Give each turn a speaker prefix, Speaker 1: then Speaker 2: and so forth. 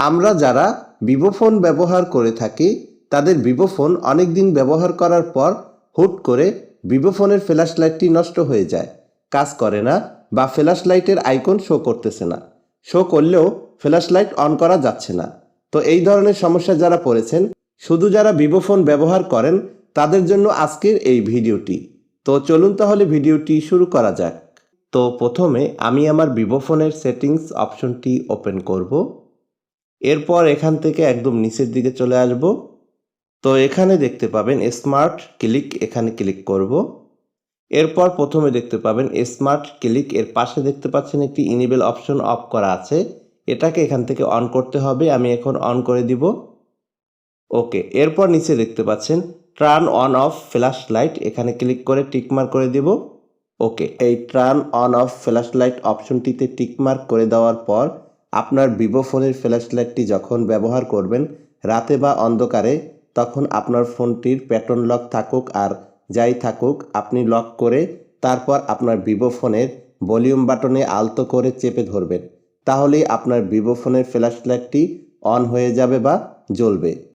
Speaker 1: আমরা যারা Vivo phone ব্যবহার করে থাকি, তাদের ভিভো ফোন অনেক দিন ব্যবহার করার পর হুট করে ভিভো ফোনের ফ্ল্যাশ লাইটটি নষ্ট হয়ে যায়। কাজ করে না বা ফ্ল্যাশ লাইটের আইকন শো করতেছে না। শো করলেও ফ্ল্যাশ লাইট অন করা যাচ্ছে না। তো এই ধরনের সমস্যা যারা পড়েছেন, শুধু যারা ভিভো ফোন ব্যবহার করেন, তাদের জন্য আজকের এই ভিডিওটি। তো চলুন তাহলে ভিডিওটি শুরু করা যাক। তো প্রথমে আমি আমার ভিভো ফোনের সেটিংস অপশনটি ওপেন করব। এরপর এখান থেকে একদম নিচের দিকে চলে আসব। তো এখানে দেখতে পাবেন স্মার্ট ক্লিক এখানে ক্লিক করব। এরপর প্রথমে দেখতে পাবেন স্মার্ট ক্লিক এর পাশে দেখতে পাচ্ছেন একটি ইনেবল অপশন অফ করা আছে। এটাকে এখান থেকে অন করতে হবে, আমি এখন অন করে দিব। ওকে এরপর নিচে দেখতে পাচ্ছেন turn on off flash light এখানে ক্লিক করে টিকমার্ক করে দিব। ওকে এই turn on off flash light অপশনটিতে টিকমার্ক করে দেওয়ার পর আপনার ভিভো ফোনের ফ্ল্যাশ লাইটটি যখন ব্যবহার করবেন, রাতে বা অন্ধকারে, তখন আপনার ফোনটির প্যাটার্ন লক থাকুক আর যাই থাকুক, আপনি লক করে তারপর আপনার ভিভো ফোনের ভলিউম বাটনে আলতো করে চেপে ধরবেন। তাহলেই আপনার ভিভো ফোনের ফ্ল্যাশ লাইটটি অন হয়ে যাবে বা জ্বলবে।